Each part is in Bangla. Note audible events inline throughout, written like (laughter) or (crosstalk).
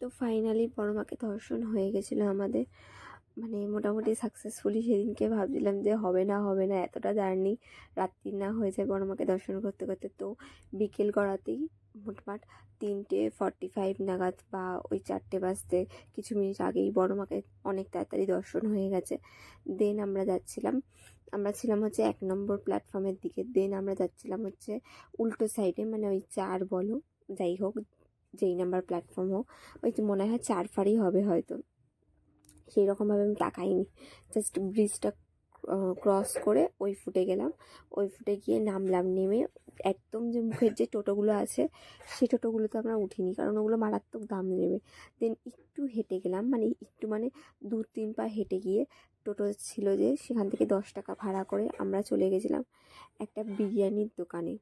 তো ফাইনালি বড় মাকে দর্শন হয়ে গেছিল আমাদের। মানে মোটামুটি সাকসেসফুলি সেদিনকে ভাবছিলাম যে হবে না হবে না, এতটা জার্নি রাত্রি না হয়ে যায় বড় মাকে দর্শন করতে করতে। তো বিকেল গড়াতেই মোটমাট তিনটে ফর্টি ফাইভ নাগাদ বা ওই চারটে বাজতে কিছু মিনিট আগেই বড় মাকে অনেক তাড়াতাড়ি দর্শন হয়ে গেছে। দেন আমরা যাচ্ছিলাম, আমরা ছিলাম হচ্ছে এক নম্বর প্ল্যাটফর্মের দিকে। দেন আমরা যাচ্ছিলাম হচ্ছে উল্টো সাইডে মানে ওই চার বলো, যাই হোক যেই নাম্বার প্ল্যাটফর্ম হোক ওই তো মনে হয় চার ফারই হবে হয়তো। সেই রকমভাবে আমি তাকাইনি। জাস্ট ব্রিজটা ক্রস করে ওই ফুটে গেলাম। ওই ফুটে গিয়ে নামলাম, নেমে একদম যে মুখের যে টোটোগুলো আছে সেই টোটোগুলোতে আমরা উঠিনি, কারণ ওগুলো মারাত্মক দাম নেবে। দেন একটু হেঁটে গেলাম মানে একটু মানে দু তিন পা হেঁটে গিয়ে টোটো ছিল যে, সেখান থেকে দশ টাকা ভাড়া করে আমরা চলে গেছিলাম একটা বিরিয়ানির দোকানে।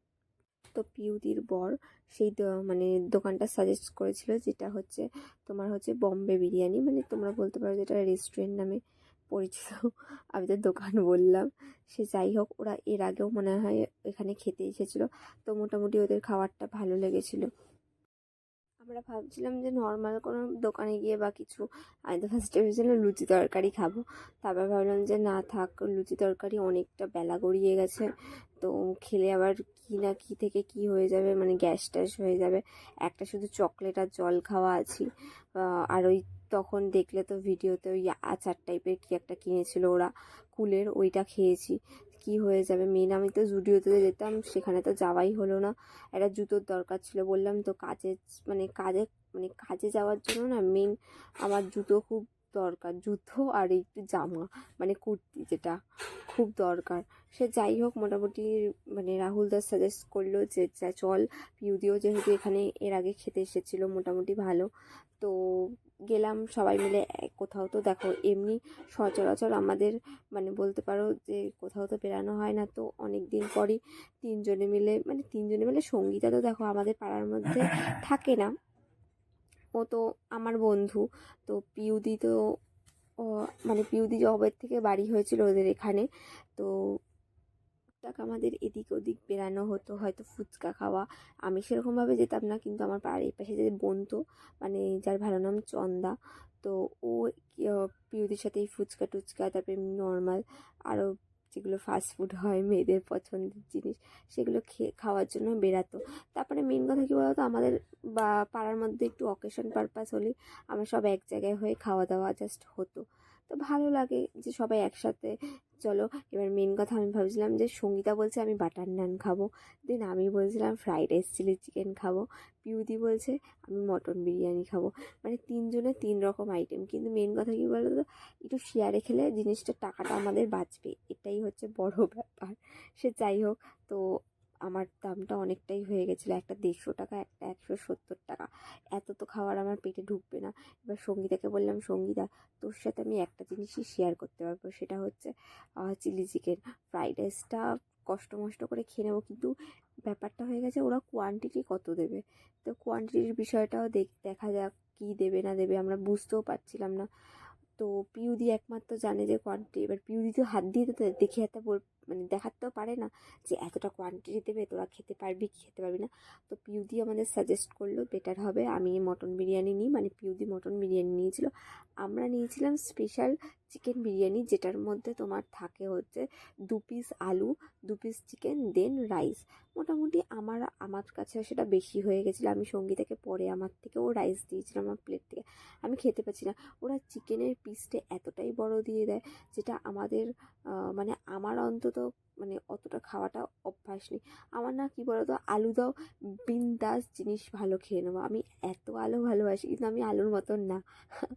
তো পিউদির বর সেই মানে দোকানটা সাজেস্ট করেছিল যেটা হচ্ছে তোমার হচ্ছে বম্বে বিরিয়ানি। মানে তোমরা বলতে পারো যেটা রেস্টুরেন্ট নামে পরিচিত। (laughs) আমি তো দোকান বললাম। সে যাই হোক, ওরা এর আগেও মনে হয় এখানে খেতে এসেছিল। তো মোটামুটি ওদের খাবারটা ভালো লেগেছিলো। আমরা ভাবছিলাম যে নর্মাল কোনো দোকানে গিয়ে বা কিছু তো ফার্স্টে ভেবেছিলাম লুচি তরকারি খাব। তারপর ভাবলাম যে না থাক, লুচি তরকারি অনেকটা বেলা গড়িয়ে গেছে। তো খেলে আবার কী না কী থেকে কী হয়ে যাবে মানে গ্যাস ট্যাস হয়ে যাবে। একটা শুধু চকলেট আর জল খাওয়া আছি। আর ওই তখন দেখলে তো ভিডিওতে ওই আচার টাইপের কী একটা কিনেছিল ওরা, কুলের, ওইটা খেয়েছি। কি হয়ে যাবে? মেন আমি তো জুডিওতে যেতাম, সেখানে তো যাওয়াই হলো না। একটা জুতোর দরকার ছিল, বললাম তো কাজে মানে কাজে মানে কাজে যাওয়ার জন্য না মেন আমার জুতো খুব দরকার জুতো আর একটু জামা মানে কুর্তি যেটা খুব দরকার। সে যাই হোক মোটামুটি মানে রাহুল দাস সাজেস্ট করল যে যা চল পিউদিও যেহেতু এখানে এর আগে খেতে এসেছিল মোটামুটি ভালো। তো গেলাম সবাই মিলে কোথাও তো দেখো এমনি সচরাচর আমাদের মানে বলতে পারো যে কোথাও তো বেরানো হয় না। তো অনেক দিন পরই তিনজনে মিলে মানে তিনজনে মিলে সঙ্গীতা তো দেখো আমাদের পাড়ার মধ্যে (laughs) থাকে না। ও তো আমার বন্ধু। তো পিউদি তো মানে পিউদি জবের থেকে বাড়ি হয়েছিল ওদের এখানে। তো টুকটাক আমাদের এদিক ওদিক বেরানো হতো, হয়তো ফুচকা খাওয়া। আমি সেরকমভাবে যেতাম না, কিন্তু আমার এই পাশে যে বোন তো মানে যার ভালো নাম চন্দা, তো ও পিউদির সাথে এই ফুচকা টুচকা, তারপরে নর্মাল আরও যেগুলো ফাস্ট ফুড হয়, মেয়েদের পছন্দের জিনিস, সেগুলো খেয়ে খাওয়ার জন্য বেরাতো তারপরে মেন কথা কী বলতো? আমাদের বা পাড়ার মধ্যে একটু অকেশন পারপাস হলে আমরা সব এক জায়গায় হয়ে খাওয়া দাওয়া জাস্ট হতো। তো ভালো লাগে যে সবাই একসাথে চলো, এবার মেন কথা আমি ভাবছিলাম যে সঙ্গীতা বলছে আমি বাটার নান খাব। দেন আমি বলছিলাম ফ্রাইড রাইস চিলি চিকেন খাব। পিউদি বলছে আমি মটন বিরিয়ানি খাব। মানে তিনজনের তিন রকম আইটেম কিন্তু মেন কথা কী বলো তো একটু শেয়ারে খেলে জিনিসটা টাকাটা আমাদের বাঁচবে। এটাই হচ্ছে বড় ব্যাপার। সে যাই হোক, তো আমার দামটা অনেকটাই হয়ে গেছিল, একটা দেড়শো টাকা, একটা একশো সত্তর টাকা। এত তো খাবার আমার পেটে ঢুকবে না। এবার সঙ্গীতাকে বললাম, সঙ্গীতা, তোর সাথে আমি একটা জিনিসই শেয়ার করতে পারব, সেটা হচ্ছে চিলি চিকেন ফ্রাইড রাইসটা কষ্ট মষ্ট করে খেয়ে নেব, কিন্তু ব্যাপারটা হয়ে গেছে ওরা কোয়ান্টিটি কত দেবে? তো কোয়ান্টিটির বিষয়টাও দেখ, দেখা যাক কী দেবে না দেবে, আমরা বুঝতেও পারছিলাম না। তো পিউদি একমাত্র জানে যে কোয়ান্টিটি এবার পিউদি তো হাত দিয়ে তো দেখে বল- মানে দেখাতেও পারে না যে এতটা কোয়ান্টিটি দেবে, তোরা খেতে পারবি কি খেতে পারবি না। তো পিউদি আমাদের সাজেস্ট করল বেটার হবে, আমি মটন বিরিয়ানি নিই। মানে পিউদি মটন বিরিয়ানি নিয়েছিল। আমরা নিয়েছিলাম স্পেশাল চিকেন বিরিয়ানি, যেটার মধ্যে তোমার থাকে হচ্ছে দু পিস আলু, দু পিস চিকেন দেন রাইস মোটামুটি আমার আমার কাছে সেটা বেশি হয়ে গেছিল। আমি সঙ্গীতাকে পরে আমার থেকেও রাইস দিয়েছিলাম আমার প্লেট থেকে। আমি খেতে পাচ্ছি না। ওরা চিকেনের পিসটা এতটাই বড় দিয়ে দেয়, যেটা আমাদের মানে আমার অন্তত মানে অতটা খাওয়াটা অভ্যাস নেই। আমার না কী বলতো, আলু দাও, বিন্দাস জিনিস ভালো খেয়ে নেব। আমি এত আলু ভালোবাসি, কিন্তু আমি আলুর মতন না। (laughs)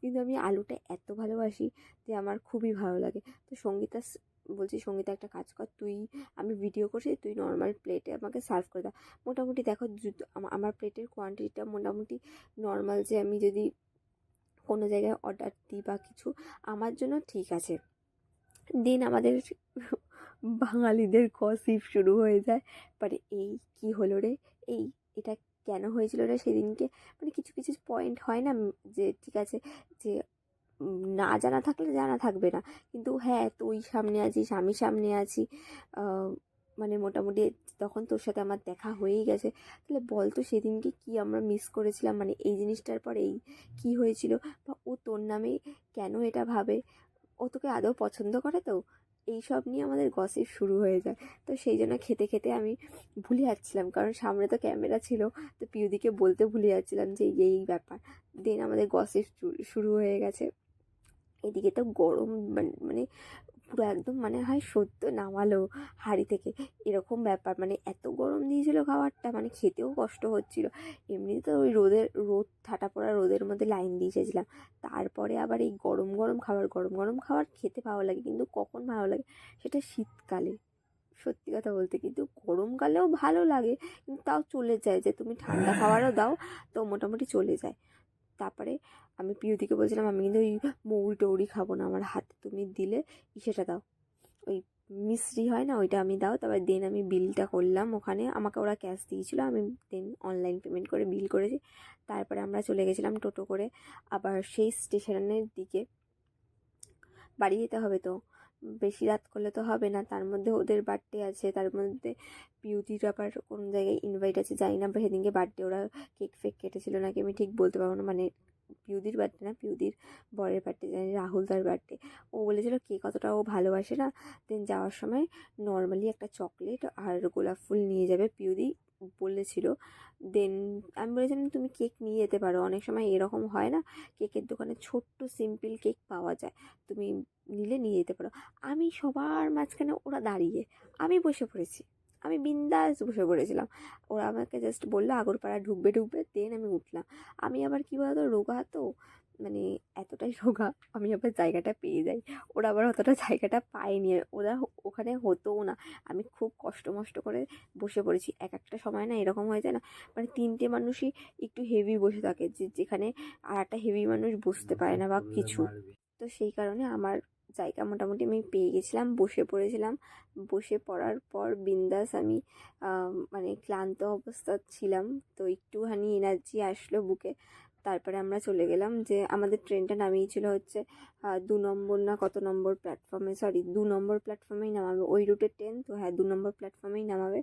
কিন্তু আমি আলুটা এত ভালোবাসি যে আমার খুবই ভালো লাগে। তো সঙ্গীতা বলছি, সঙ্গীতা একটা কাজ কর, তুই, আমি ভিডিও করছি, তুই নর্মাল প্লেটে আমাকে সার্ভ করে দাও মোটামুটি দেখো আমার প্লেটের কোয়ান্টিটিটা মোটামুটি নর্মাল যে আমি যদি কোনো জায়গায় অর্ডার দিই বা কিছু, আমার জন্য ঠিক আছে। দেন আমাদের বাঙালিদের গসিপ শুরু হয়ে যায়। মানে এই কি হলো রে? এই এটা কেন হয়েছিল রে সেদিনকে? মানে কিছু কিছু পয়েন্ট হয় না যে ঠিক আছে, যে না জানা থাকলে জানা থাকবে না। কিন্তু হ্যাঁ তুই সামনে আছিস, আমি সামনে আছি। মানে মোটামুটি তখন তোর সাথে আমার দেখা হয়েই গেছে। তাহলে বল তো সেদিনকে কি আমরা মিস করেছিলাম? মানে এই জিনিসটার পর এই কী হয়েছিল? বা ও তোর নামে কেন এটা ভাবে? ও তোকে আদৌ পছন্দ করে তো? এই সব নিয়ে আমাদের গসিপ শুরু হয়ে যায়। তো সেই জন্য খেতে খেতে আমি ভুলে যাচ্ছিলাম, কারণ সামনে তো ক্যামেরা ছিল, তো পিউদিকে বলতে ভুলে যাচ্ছিলাম যে এই এই ব্যাপার। দেন আমাদের গসিপ শুরু হয়ে গেছে। এদিকে তো গরম, মানে- মানে পুরো একদম মানে হয় সদ্য নামালো হাঁড়ি থেকে। এরকম ব্যাপার। মানে এত গরম দিয়েছিল খাবারটা মানে খেতেও কষ্ট হচ্ছিল। এমনিতে তো ওই রোদের, রোদ, ঠাটা পড়া রোদের মধ্যে লাইন দিয়ে এসেছিলাম তারপরে আবার এই গরম গরম খাবার, গরম গরম খাবার খেতে ভালো লাগে, কিন্তু কখন ভালো লাগে সেটা শীতকালে। সত্যি কথা বলতে কিন্তু গরমকালেও ভালো লাগে, কিন্তু তাও চলে যায়। যে তুমি ঠান্ডা খাবারও দাও, তো মোটামুটি চলে যায়। তারপরে আমি পিউদিকে বলছিলাম, আমি কিন্তু ওই মৌরি টৌরি খাব না, আমার হাতে তুমি দিলে সেটা দাও। ওই মিশ্রি হয় না, ওইটা আমি দাও। তারপর দেন আমি বিলটা করলাম ওখানে। আমাকে ওরা ক্যাশ দিয়েছিলো, আমি দেন অনলাইন পেমেন্ট করে বিল করেছি। তারপরে আমরা চলে গেছিলাম টোটো করে। আবার সেই স্টেশনের দিকে বাড়ি যেতে হবে তো। বেশি রাত করলে তো হবে না, তার মধ্যে ওদের বার্থডে আছে, তার মধ্যে পিউতির আবার কোন জায়গায় ইনভাইট আছে, জানি না সেদিনকে বার্থডে ওরা কেক ফেক কেটেছিল নাকি, আমি ঠিক বলতে পারব না। মানে পিউদির বার্থডে না, পিউদির বরের বার্থডে জানি রাহুল তার বার্থডে ও বলেছিল কে কতটা ও ভালোবাসে না। দেন যাওয়ার সময় নর্মালি একটা চকলেট আর গোলাপ ফুল নিয়ে যাবে পিউদি বলেছিল। দেন আমি বলেছিলাম, তুমি কেক নিয়ে যেতে পারো। অনেক সময় এরকম হয় না, কেকের দোকানে ছোট্ট সিম্পল কেক পাওয়া যায়। তুমি নিলে নিয়ে যেতে পারো। আমি সবার মাঝখানে ওরা দাঁড়িয়ে, আমি বসে পড়েছি। আমি বিন্দাস বসে পড়েছিলাম। ওরা আমাকে জাস্ট বলল আগরপাড়া ঢুকবে ঢুকবে দেন আমি উঠলাম। আমি আবার কী বলতো রোগা তো মানে এতটাই রোগা আমি আবার জায়গাটা পেয়ে যাই। ওরা আবার অতটা জায়গাটা পায়নি। ওরা ওখানে হতোও না। আমি খুব কষ্ট মষ্ট করে বসে পড়েছি। এক একটা সময় না এরকম হয়ে যায় না মানে তিনটে মানুষই একটু হেভি বসে থাকে যে যেখানে আর একটা হেভি মানুষ বসতে পারে না বা কিছু। তো সেই কারণে আমার জায়গা মোটামুটি আমি পেয়ে গেছিলাম, বসে পড়েছিলাম। বসে পড়ার পর বিন্দাস আমি মানে ক্লান্ত অবস্থা ছিলাম। তো একটুখানি এনার্জি আসলো বুকে। তারপরে আমরা চলে গেলাম যে আমাদের ট্রেনটা নামিয়েছিল হচ্ছে দু নম্বর না কত নম্বর প্ল্যাটফর্মে সরি দু নম্বর প্ল্যাটফর্মেই নামাবে। ওই রুটের ট্রেন তো হ্যাঁ দু নম্বর প্ল্যাটফর্মেই নামাবে।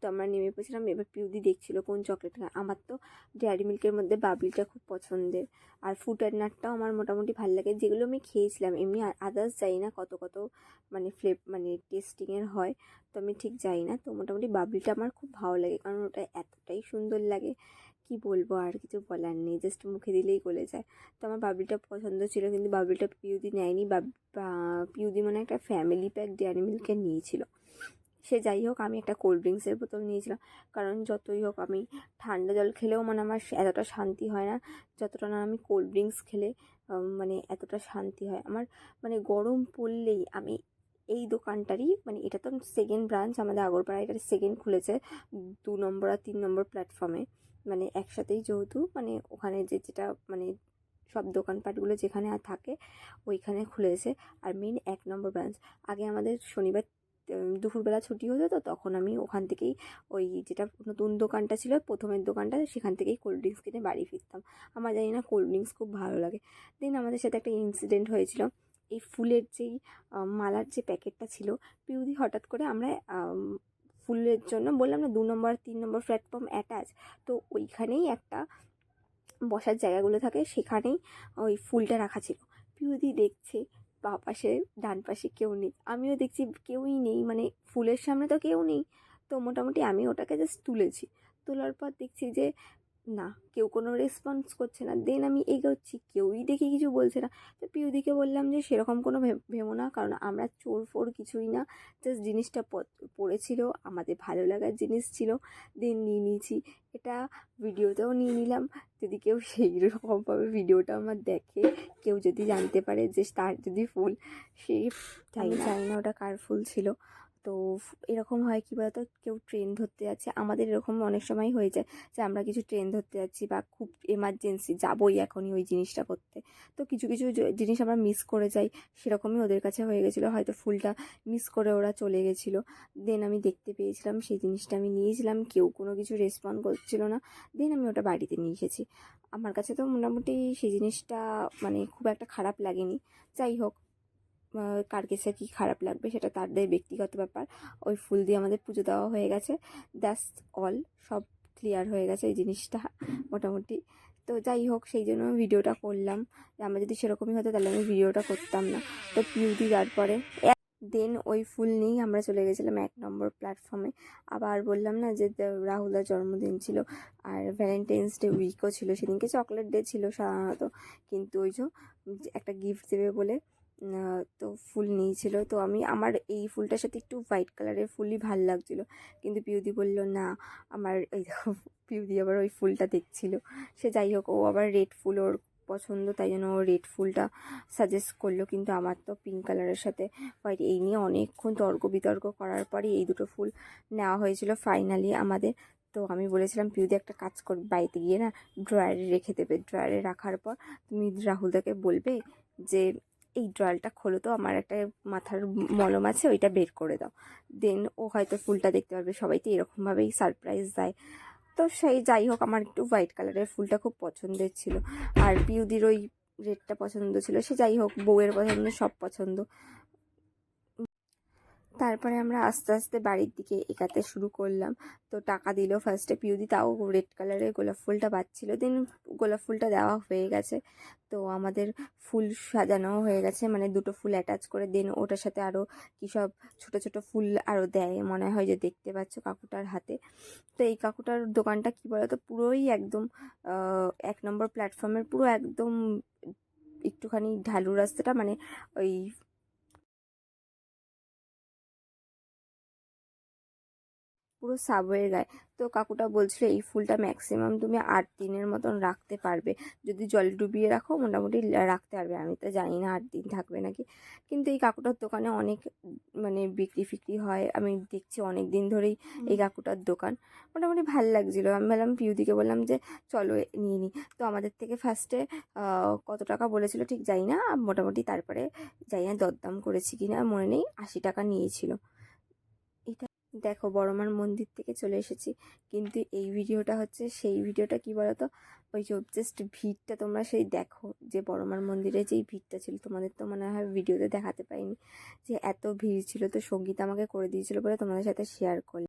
তো আমরা নেমে পড়েছিলাম, এবার পিউদি দেখছিল কোন চকলেট আমার তো ডেয়ারি মিল্কের মধ্যে বাবলিটা খুব পছন্দের। আর ফুট অ্যান্ড নাটটাও আমার মোটামুটি ভালো লাগে। যেগুলো আমি খেয়েছিলাম, এমনি আদার্স যাই না কত কত মানে ফ্লেপ মানে টেস্টিংয়ের হয়, তো আমি ঠিক যাই না। তো মোটামুটি বাবলিটা আমার খুব ভালো লাগে, কারণ ওটা এতটাই সুন্দর লাগে। কি বলব আর কিছু বলার নেই জাস্ট মুখে দিলেই গলে যায়। তো আমার বাবলিটা পছন্দ ছিল কিন্তু বাবলিটা পিউদি নেয়নি বা, পিউদি মানে একটা ফ্যামিলি প্যাক ডেয়ারি মিল্কে নিয়েছিল। সে যাই হোক, আমি একটা কোল্ড ড্রিঙ্কসের বোতল নিয়েছিলাম। কারণ যতই হোক, আমি ঠান্ডা জল খেলেও মানে আমার এতটা শান্তি হয় না, যতটা না আমি কোল্ড ড্রিঙ্কস খেলে মানে এতটা শান্তি হয়। আমার মানে গরম পড়লেই আমি এই দোকানটারই মানে এটা তো সেকেন্ড ব্রাঞ্চ আমাদের আগরপাড়া এটা সেকেন্ড খুলেছে, দু নম্বর আর তিন নম্বর প্ল্যাটফর্মে মানে একসাথেই যেহেতু মানে ওখানে যে যেটা মানে সব দোকানপাটগুলো যেখানে আর থাকে, ওইখানে খুলেছে। আর মেন এক নম্বর ব্রাঞ্চ আগে আমাদের শনিবার দুপুরবেলা ছুটি হতো তো, তখন আমি ওখান থেকেই ওই যেটা নতুন দোকানটা ছিল, প্রথমের দোকানটা, সেখান থেকেই কোল্ড ড্রিঙ্কস কিনে বাড়ি ফিরতাম। আমার জানি না কোল্ড ড্রিঙ্কস খুব ভালো লাগে। দেন আমাদের সাথে একটা ইনসিডেন্ট হয়েছিল। এই ফুলের যেই মালার যে প্যাকেটটা ছিল পিউদি হঠাৎ করে আমরা ফুলের জন্য, বললাম না দু নম্বর, তিন নম্বর প্ল্যাটফর্ম অ্যাটাচ তো ওইখানেই একটা বসার জায়গাগুলো থাকে, সেখানেই ওই ফুলটা রাখা ছিল। পিউদি দেখছে, বা পাশে, ডান পাশে কেউ নেই। আমিও দেখছি কেউই নেই মানে ফুলের সামনে তো কেউ নেই, তো মোটামুটি আমি ওটাকে জাস্ট তুলেছি। তোলার পর দেখছি যে না কেউ কোনো রেসপন্স করছে না। দেন আমি এগোচ্ছি কেউই দেখি কিছু বলছে না। তো পিউদিকে বললাম যে সেরকম কোনো ভেবো না কারণ আমরা চোর ফোর কিছুই না। জাস্ট জিনিসটা পড়েছিল আমাদের ভালো লাগার জিনিস ছিল। দেন নিয়ে নিয়েছি। এটা ভিডিওতেও নিয়ে নিলাম। যদি কেউ সেই রকমভাবে ভিডিওটা আমার দেখে কেউ যদি জানতে পারে যে তার যদি ফুল সেই চাই চাই না ওটা কার ফুল ছিল। তো এরকম হয় কী বলতো? কেউ ট্রেন ধরতে যাচ্ছে। আমাদের এরকম অনেক সময় হয়ে যায় যে, আমরা কিছু ট্রেন ধরতে যাচ্ছি বা খুব এমার্জেন্সি যাবোই এখনই ওই জিনিসটা করতে। তো কিছু কিছু জিনিস আমরা মিস করে যাই। সেরকমই ওদের কাছে হয়ে গেছিল। হয়তো ফুলটা মিস করে ওরা চলে গেছিল। দেন আমি দেখতে পেয়েছিলাম, সেই জিনিসটা আমি নিয়েছিলাম। কেউ কোনো কিছু রেসপন্ড করছিল না। দেন আমি ওটা বাড়িতে নিয়ে এসেছি। আমার কাছে তো মোটামুটি সেই জিনিসটা মানে খুব একটা খারাপ লাগেনি। যাই হোক কার কাছে কী খারাপ লাগবে সেটা তাদের ব্যক্তিগত ব্যাপার। ওই ফুল দিয়ে আমাদের পুজো দেওয়া হয়ে গেছে। দ্যাটস অল সব ক্লিয়ার হয়ে গেছে এই জিনিসটা মোটামুটি। তো যাই হোক, সেই জন্য ভিডিওটা করলাম। আমার যদি সেরকমই হতো তাহলে আমি ভিডিওটা করতাম না। তো পিউদি তারপরে দেন ওই ফুল নিয়েই আমরা চলে গেছিলাম এক নম্বর প্ল্যাটফর্মে আবার বললাম না যে রাহুলের জন্মদিন ছিল আর ভ্যালেন্টাইন্স ডে উইকও ছিল, সেদিনকে চকলেট ডে ছিল সাধারণত। কিন্তু ওই যে, একটা গিফট দেবে বলে তো ফুল নিয়েছিল। তো আমি আমার এই ফুলটার সাথে একটু হোয়াইট কালারের ফুলই ভালো লাগছিল। কিন্তু পিউদি বলল, না, আমার এই পিউদি আবার ওই ফুলটা দেখছিল। সে যাই হোক, ও আবার রেড ফুল ওর পছন্দ, তাই জন্য ও রেড ফুলটা সাজেস্ট করল। কিন্তু আমার তো পিঙ্ক কালারের সাথে হোয়াইট এই নিয়ে অনেকক্ষণ তর্ক বিতর্ক করার পরে এই দুটো ফুল নেওয়া হয়েছিল ফাইনালি আমাদের। তো আমি বলেছিলাম, পিউদি একটা কাজ কর, বাড়িতে গিয়ে না ড্রয়ারে রেখে দেবে। ড্রয়ারে রাখার পর তুমি রাহুলদাকে বলবে যে এই ড্রয়ালটা খোলো তো, আমার একটা মাথার মলম আছে, ওইটা বের করে দাও। দেন ও হয়তো ফুলটা দেখতে পারবে, সবাই তো এরকমভাবেই সারপ্রাইজ দেয়। তো সেই যাই হোক, আমার একটু হোয়াইট কালারের ফুলটা খুব পছন্দের ছিল। আর পিউদির ওই রেডটা পছন্দ ছিল, সে যাই হোক, বউয়ের পছন্দ, সব পছন্দ। তারপরে আমরা আস্তে আস্তে বাড়ির দিকে এগাতে শুরু করলাম। তো টাকা দিল ফার্স্টে পিউদি তাও রেড কালারের গোলাপ ফুলটা পাচ্ছিল। দেন গোলাপ ফুলটা দেওয়া হয়ে গেছে। তো আমাদের ফুল সাজানো হয়ে গেছে মানে দুটো ফুল অ্যাটাচ করে। দেন ওটার সাথে আরও কী সব ছোটো ছোটো ফুল আরও দেয়, মনে হয় যে দেখতে পাচ্ছ কাকুটার হাতে। তো এই কাকুটার দোকানটা কী বলো তো পুরোই একদম এক নম্বর প্ল্যাটফর্মের পুরো একদম একটুখানি ঢালু রাস্তাটা মানে ওই পুরো সাবওয়ের গায়ে তো কাকুটা বলছিল এই ফুলটা ম্যাক্সিমাম তুমি আট দিনের মতন রাখতে পারবে। যদি জলে ডুবিয়ে রাখো মোটামুটি রাখতে পারবে। আমি তো জানি না আট দিন থাকবে নাকি? কিন্তু এই কাকুটার দোকানে অনেক মানে বিক্রি ফিক্রি হয়। আমি দেখছি অনেক দিন ধরেই এই কাকুটার দোকান। মোটামুটি ভালো লাগছিল। আমি বললাম পিউদিকে বললাম যে চলো এ- নিয়ে নিই তো আমাদের থেকে ফার্স্টে কত টাকা বলেছিল ঠিক জানি না। মোটামুটি তারপরে যাই না দরদাম করেছি কিনা মনে নেই। আশি টাকা নিয়েছিল। এটা দেখো বড়মার মন্দির থেকে চলে এসেছি। কিন্তু এই ভিডিওটা হচ্ছে সেই ভিডিওটা কি বলতো? ওই যে জাস্ট ভিড়টা তোমরা সেই দেখো যে বড়মার মন্দিরে যেই ভিড়টা ছিল। তোমাদের তো মনে হয় ভিডিওতে দেখাতে পাইনি যে এত ভিড় ছিল। তো সংগীত আমাকে করে দিয়েছিল বলে তোমাদের সাথে শেয়ার করলাম।